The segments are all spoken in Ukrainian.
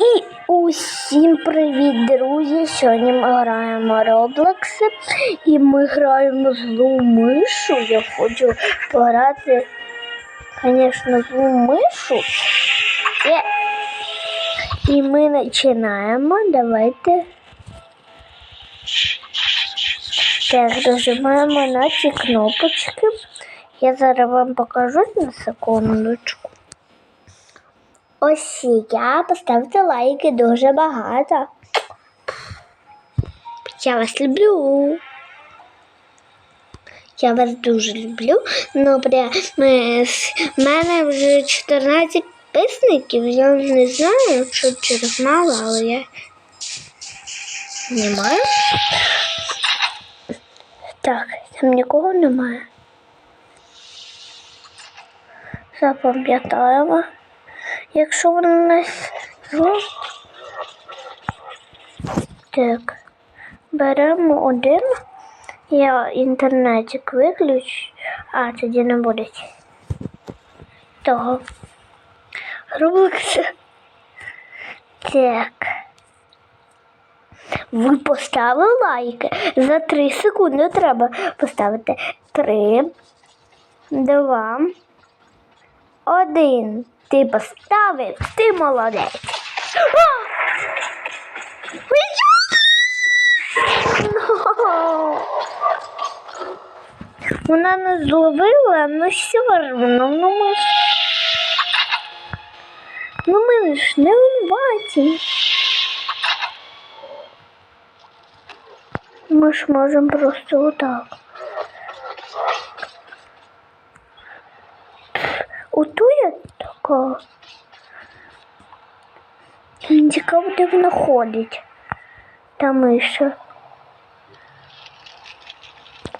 І усім привіт, друзі! Сьогодні ми граємо Roblox і ми граємо злу мишу. Я хочу пограти, звісно, злу мишу. І, і ми починаємо. Давайте. Так, нажимаємо на ці кнопочки. Я зараз вам покажу на секундочку. Ось поставте лайки дуже багато. Я вас люблю. Я вас дуже люблю. Ну, прям з мене вже 14 підписників. Я не знаю, що через мало, але я знімаю. Так, там нікого немає. Запам'ятаємо. Якщо вона нас. Так. Беремо один. Я інтернетик виключу. А, тоді не буде того. Roblox. Так. Ви поставили лайки. За 3 секунди треба поставити. 3, 2, 1. Ти поставив, ти молодець. Ну. Вона не зловила, ну все одно, ну ми ж. Ну ми ж не винуваті. Ми ж можемо просто отак. Ото я така. Мені Цікаво, де вона ходить. Та миша.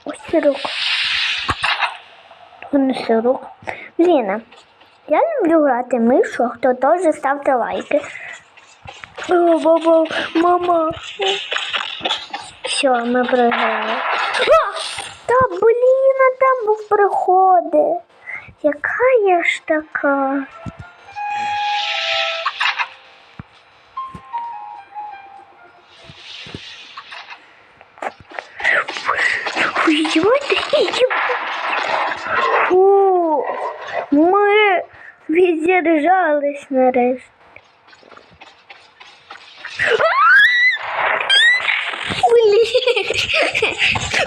Ось сирок. Вона сирок. Блін, я люблю грати мишу, хто теж ставте лайки. О, баба, мама. Все, ми програли. Та блін, там був приходи. Яка я ж така? Віддержались нарешті.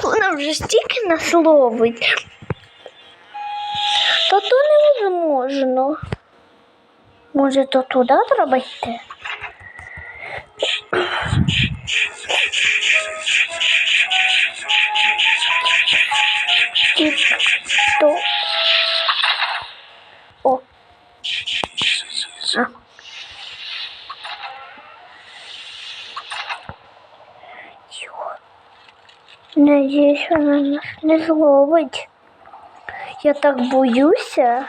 Вона вже стільки нас ловить. Та то невозможно. Може, то туди треба йти? То. О. А. Тихо. Надіюсь, вона нас не зловить. Я так боюся.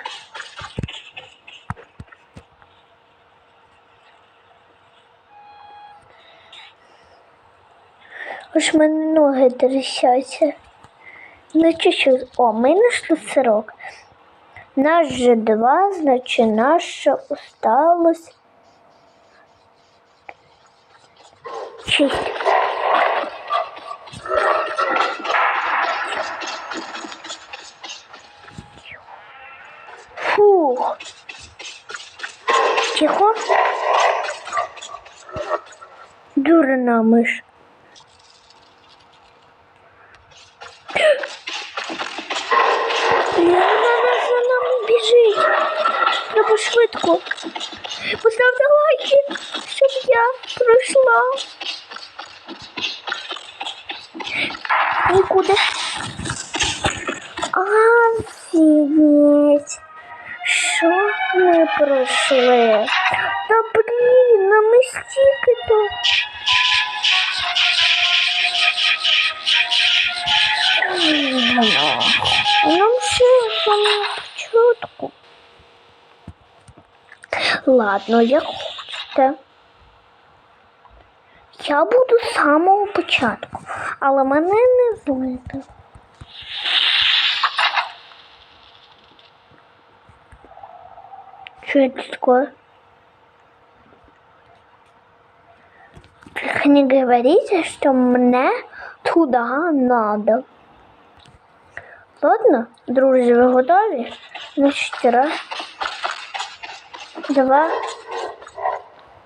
В мене ноги трясяться. Ну чуть-чуть. О, ми знайшли сирок. Нас же два, значить наше осталось. Шість. Тихо. Дурна миш. Вона нас за нами біжить. Треба швидко. Поставте лайки, щоб я пройшла. Нікуди. Офігеть. Що ми пройшли? Та блін, нам і стільки то. Нам все саме. Ладно, як хочете. Я буду з самого початку, але мене не злити. Що це таке? Только не говорите, что мне туда надо. Ладно, друзі, ви готові? Значить, раз, два,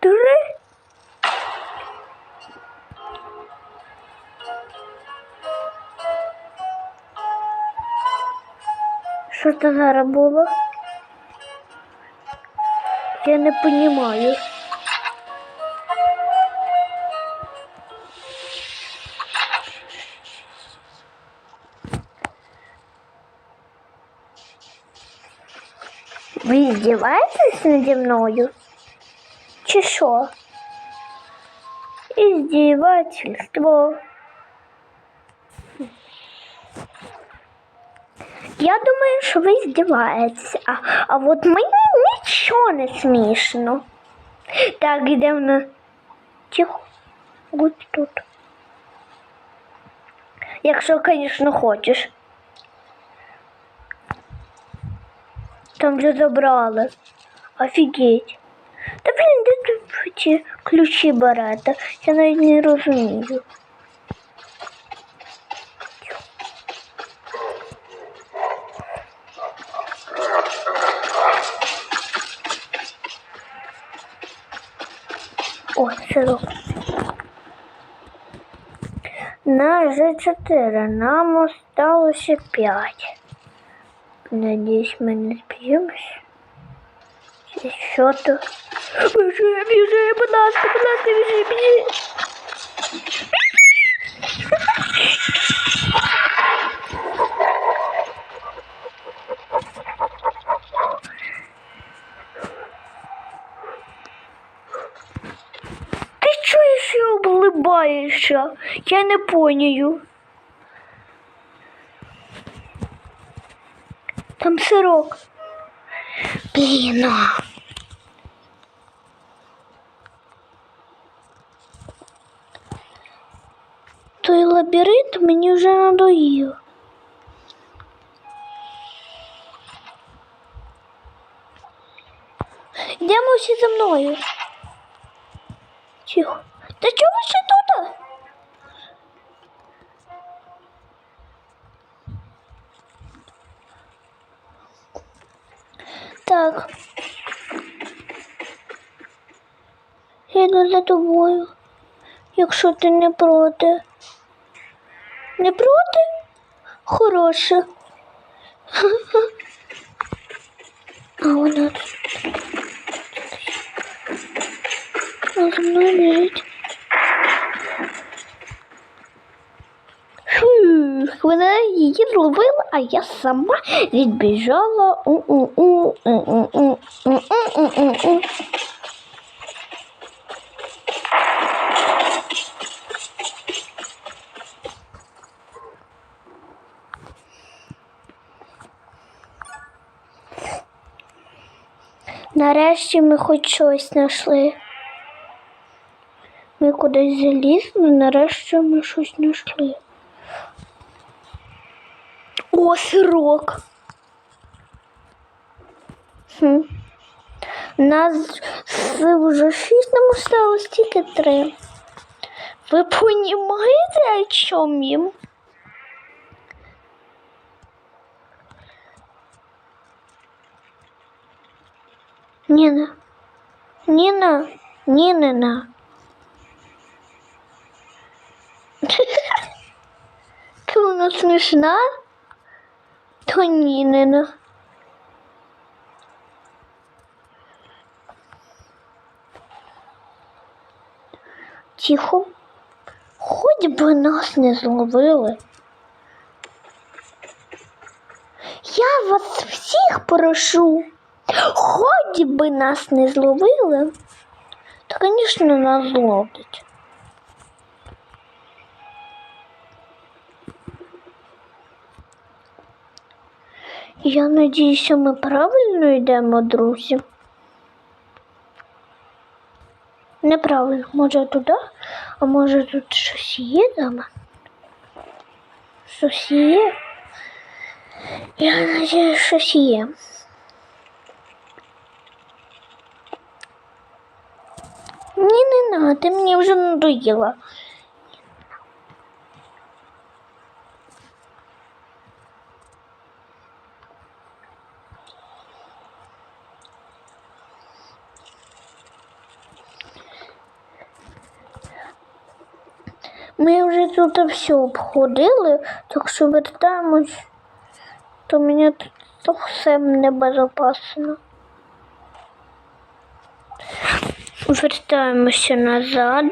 три. Що це зараз було? Я не розумію. Ви здіваєтесь наді мною? Чи що? Издевательство. Я думаю, що ви здіваєтесь, а, а от мені нічого не смішно. Так, йдемо на тихо. Будь тут. Якщо, звісно, хочеш. Там вже забрали. Офігеть. Та блін, де тут ці ключі берете? Я навіть не розумію. О, сирок. Нас же 4, нам осталось 5. Надеюсь, мы не сбьемся. Що-то. Біжи, біжи, будь ласка, будь ласка, біжи, біжи. Ти чуєш і облибаєшся? Я не поняю. Там сирок. Блін. Той лабіринт мені вже надоїв. Йдемо всі за мною. Тихо. Та чого ще тут? Так. Я йду за тобою, якщо ти не проти. Не проти? Хороше. А вона тут. А за мною біжить. Вона її зловила, а я сама відбіжала. Нарешті ми хоч щось знайшли. Ми кудись залізли, нарешті ми щось знайшли. О. Хм. Нас вже шість нам осталось тільки три. Ви понімаєте, о чому їм? Ніна. Ніна. Нінина. Ти вона смішна? То Тихо. Хоч би нас не зловили. Я вас всіх прошу. Хоч би нас не зловили, то, звісно, нас зловлять. Я надіюся, ми правильно йдемо, друзі. Неправильно, може туди, а може тут щось є там? Щось є? Я надіюсь, щось є. Ні, не надо, ти мені вже надоїла. Ми вже тут все обходили, так що вертаємось, то мені тут зовсім небезпечно. Вертаємося назад.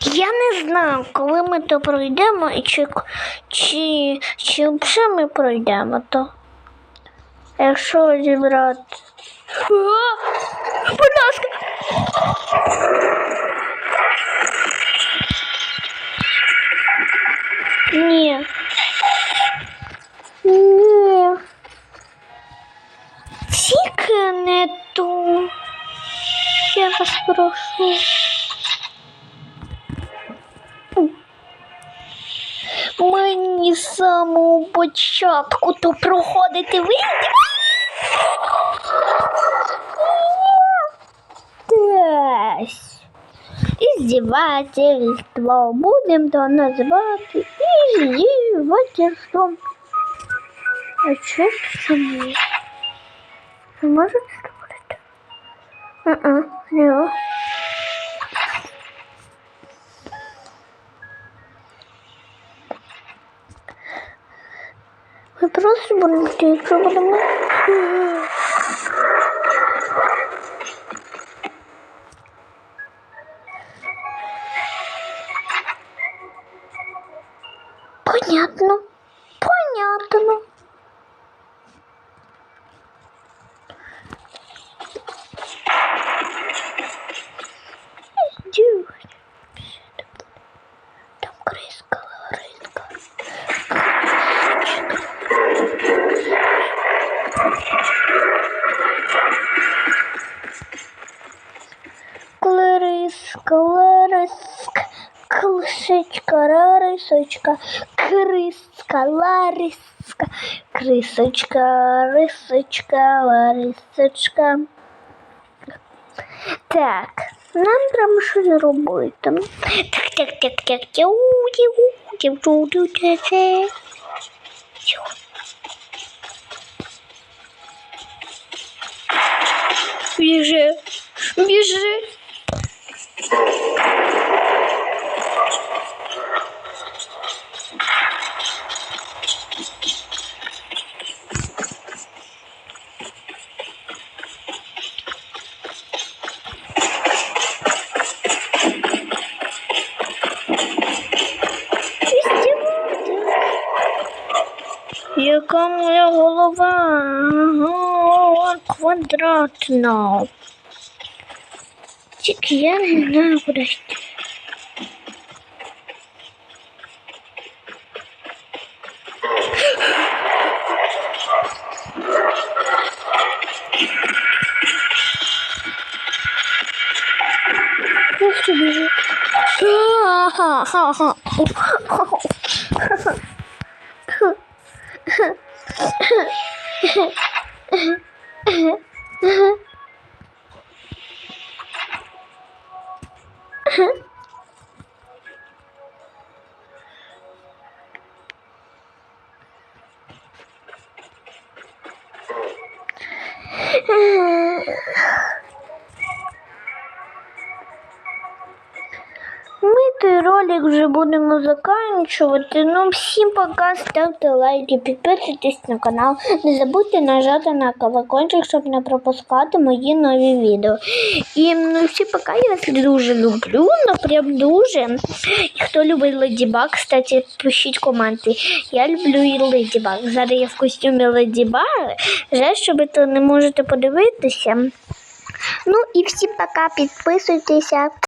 Я не знаю, коли ми то пройдемо і чи, чи, чи взагалі ми пройдемо то. Якщо зібрати. Будь ласка. Ні. Ні. Тільки не ту. Я вас прошу. Мені з самого початку то проходити ви. Тесь. издевательство будем то называть издевательством. А что это не может что это? А, не. Мы просто будем делать, что будем. Понятно. Понятно. Там крыска рынка. Клырыск, лырыск, клышечка, рарысочка, крыска, Лариска, крысочка, рысочка, Ларисочка. Так, нам прямо щось робити. Так, так, так, так, так. Бежи, бежи. Голова квадратна. Тільки я не знаю, куди йти. Просто біжу. Ха-ха-ха. Ми Huh? будемо закінчувати. Ну, всім пока, ставте лайки, підписуйтесь на канал. Не забудьте нажати на колокольчик, щоб не пропускати мої нові відео. І ну, всі пока, я вас дуже люблю, ну прям дуже. І хто любить Леді Баг, кстати, пишіть коменти. Я люблю і Леді Баг. Зараз я в костюмі Леді Баг. Жаль, що ви то не можете подивитися. Ну і всі пока, підписуйтеся.